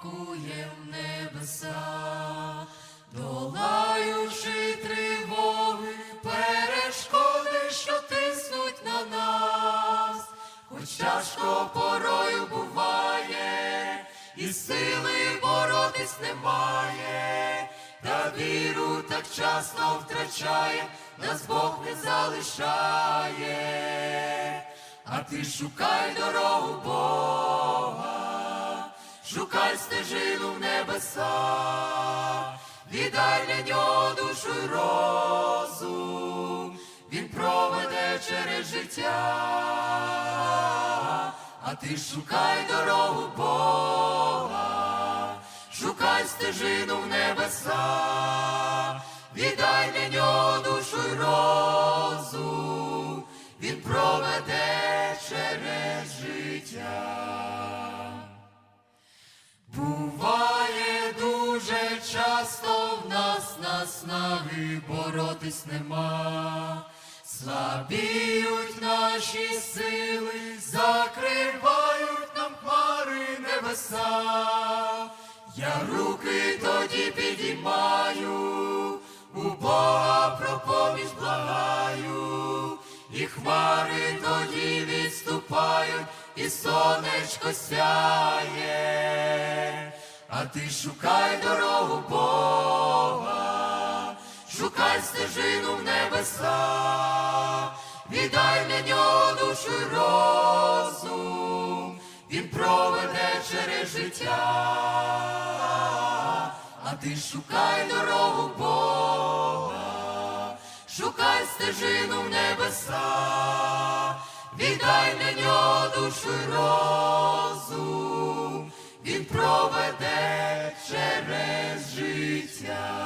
крокує в небеса, долаючи тривоги, перешкоди, що тиснуть на нас, хоч тяжко порою буває, і сили боротись немає, та віру так часто втрачає, нас Бог не залишає, а ти шукай дорогу Бога шукай стежину в небеса, віддай для нього душу й розум, він проведе через життя, а ти шукай дорогу Бога, шукай стежину в небеса, віддай для нього душу й розум, він проведе через життя. Нас боротись нема, слабіють наші сили, закривають нам хмари небеса. Я руки тоді підіймаю, у Бога про поміч благаю, і хмари тоді відступають, і сонечко сяє, а ти шукай дорогу Бога, стежину в небеса, віддай для нього душу й розум, він проведе через життя, а ти шукай дорогу Бога, шукай стежину в небеса, віддай для нього душу й розум, він проведе через життя.